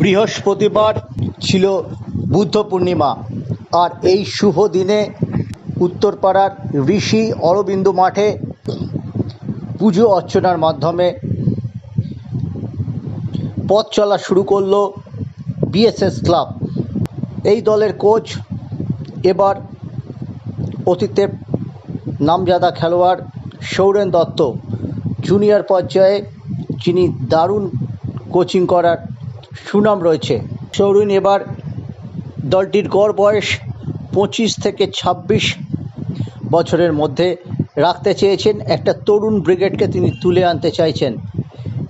বৃহস্পতিবার ছিল বুদ্ধ পূর্ণিমা আর এই শুভ দিনে উত্তরপাড়ার ঋষি অরবিন্দ মাঠে পুজো অর্চনার মাধ্যমে পথ চলা শুরু করল বিএসএস ক্লাব। এই দলের কোচ এবার অতীতে নামজাদা খেলোয়াড় সৌরেন দত্ত। জুনিয়র পর্যায়ে যিনি দারুণ কোচিং করার সুনাম রয়েছে। সৌরিন এবার দলটির গড় বয়স পঁচিশ থেকে ছাব্বিশ বছরের মধ্যে রাখতে চেয়েছেন। একটা তরুণ ব্রিগেডকে তিনি তুলে আনতে চাইছেন।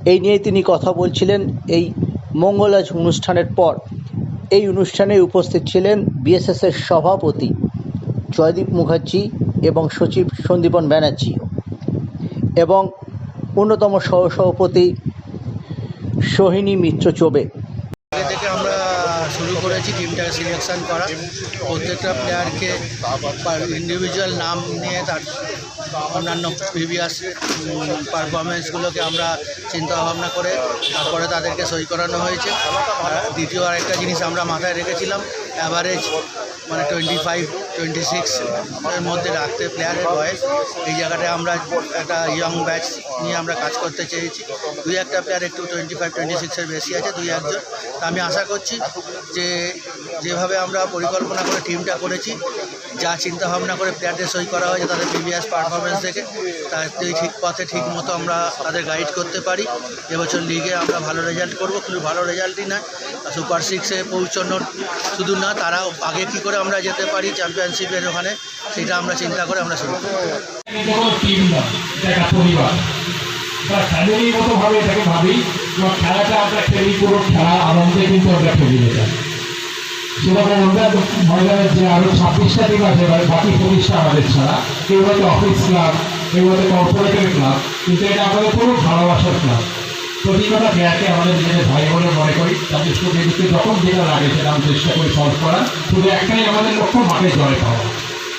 এই নিয়ে তিনি কথা বলছিলেন এই মঙ্গলাজ অনুষ্ঠানের পর। এই অনুষ্ঠানে উপস্থিত ছিলেন বিএসএসের সভাপতি জয়দীপ মুখার্জি এবং সচিব সন্দীপন ব্যানার্জি এবং অন্যতম সহসভাপতি সোহিনী মিত্র চোবে। আমরা শুরু করেছি টিমটাকে সিলেকশন করা। প্রত্যেকটা প্লেয়ারকে ইন্ডিভিজুয়াল নাম নিয়ে তার অন্যান্য প্রিভিয়াস পারফরমেন্সগুলোকে আমরা চিন্তা ভাবনা করে তারপরে তাদেরকে সই করানো হয়েছে। দ্বিতীয় আরেকটা জিনিস আমরা মাথায় রেখেছিলাম অ্যাভারেজ মানে টোয়েন্টি ফাইভ টোয়েন্টি সিক্স এর মধ্যে রাখতে প্লেয়ারের বয়স। এই জায়গাটায় আমরা একটা ইয়ং ব্যাচ নিয়ে আমরা কাজ করতে চেয়েছি। দুই একটা প্লেয়ার একটু টোয়েন্টি ফাইভ টোয়েন্টি সিক্সের বেশি আছে, দুই একজন। তা আমি আশা করছি যে যেভাবে আমরা পরিকল্পনা করে টিমটা করেছি, যা চিন্তা ভাবনা করে প্লেয়ারদের সই করা হয়েছে তাদের প্রিভিয়াস পারফরমেন্স দেখে তাদের ঠিক পথে ঠিক মতো আমরা তাদের গাইড করতে পারি। এবছর লিগে আমরা ভালো রেজাল্ট করব শুধু ভালো রেজাল্টই নয়। সুপার সিক্সে পৌঁছানোর শুধু না, তারাও আগে কী করে আমরা যেতে পারি চ্যাম্পিয়নশিপের ওখানে, সেটা আমরা চিন্তা করে আমরা শুরু খেলি আনন্দে কিন্তু আমরা আমরা যে আমাদের ছাড়া, কেউ হয়তো অফিস ক্লাব কেউ হয়তো কর্পোরেটের ক্লাব কিন্তু এটা আমাদের পুরো ভালোবাসার ক্লাব প্রতিটা ব্যাকে আমাদের নিজেদের ভাই বলে মনে করি। তাদের স্টুডেন্টকে যখন যেটা লাগে সেটা আমি চেষ্টা করি সলভ করা শুধু একটাই আমাদের লক্ষ্য মাঠে জয় পাওয়া।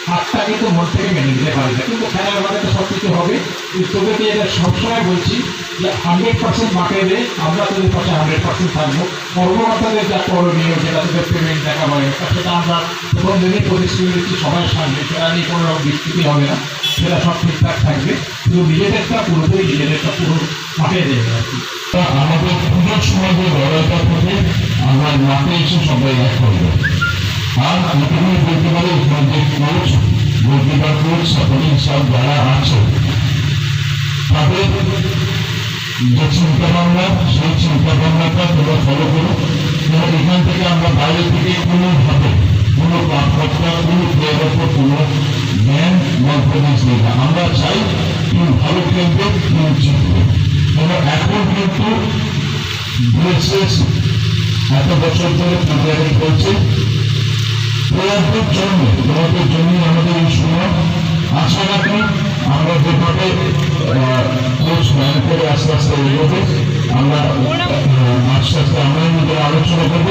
হাতটা কিন্তু মন থেকে মেনে নিতে পারি। না কিন্তু খেলার মাঠে তো সব কিছু হবে। কিন্তু তোদেরকে এটা সবসময় বলছি যে হান্ড্রেড পার্সেন্ট মাঠে এলে আমরা তোদের পাশে হান্ড্রেড পার্সেন্ট থাকব কর্মকর্তাদের যা করণীয়, যেটা তোদের পেমেন্ট দেখা হয় সেটা আমরা প্রথম দিনই প্রতিশ্রুতি দিচ্ছি সবার সামনে। সেটা নিয়ে কোনো রকম বিস্তৃতি হবে না। সেটা সব ঠিকঠাক থাকবে। শুধু নিজেদেরটা পুরোপুরি নিজেদেরটা পুরো মাঠে দেবে আর কি আমাদের পুজোর সময় যে লড়াইটা থেকে আমরা মাঠে এসে সবাই এক করব আর এটুকুই বলতে পারি সাপোর্টিং স্টাফ যারা আছে, তাদের যে চিন্তা সেই চিন্তা তোমরা ফলো করো। এবং এখান থেকে আমরা বাইরে থেকে কোনোভাবে কোনো পাঠকতা কোনো প্লেয়ারের কোনো জ্ঞান বা উপদেশ না। আমরা চাই টিম ভালো খেলবে টিম জিতবে। এখন কিন্তু বিএসএস এত বছর ধরে প্রিপেয়ারিং করছে। প্লেয়ারদের জন্য, তোমাদের জন্য আমাদের এই সময় আশা রাখি আমরা যেভাবে আস্তে আস্তে এগোবে, আমরা আস্তে আস্তে আমরা নিজের আলোচনা করব।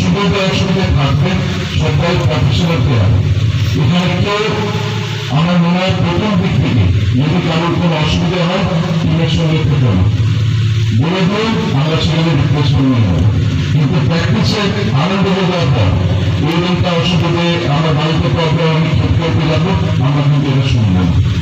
সবাই একসঙ্গে থাকবে, সবাই প্রফেশনাল এখানে কেউ আমার মনে হয় প্রথম দিক থেকে যদি কারোর কোনো অসুবিধা হয় টিমের সঙ্গে থেকে বলে দিন, আমরা সেখানে রিপ্লেসমেন্ট নিয়ে নেব। কিন্তু প্র্যাকটিসে আনন্দ দেওয়ার পর, এই দিনটা অসুবিধে, আমরা বাড়িতে প্রবলেম আমি করতে যাব আমরা কিন্তু এটা শুনব।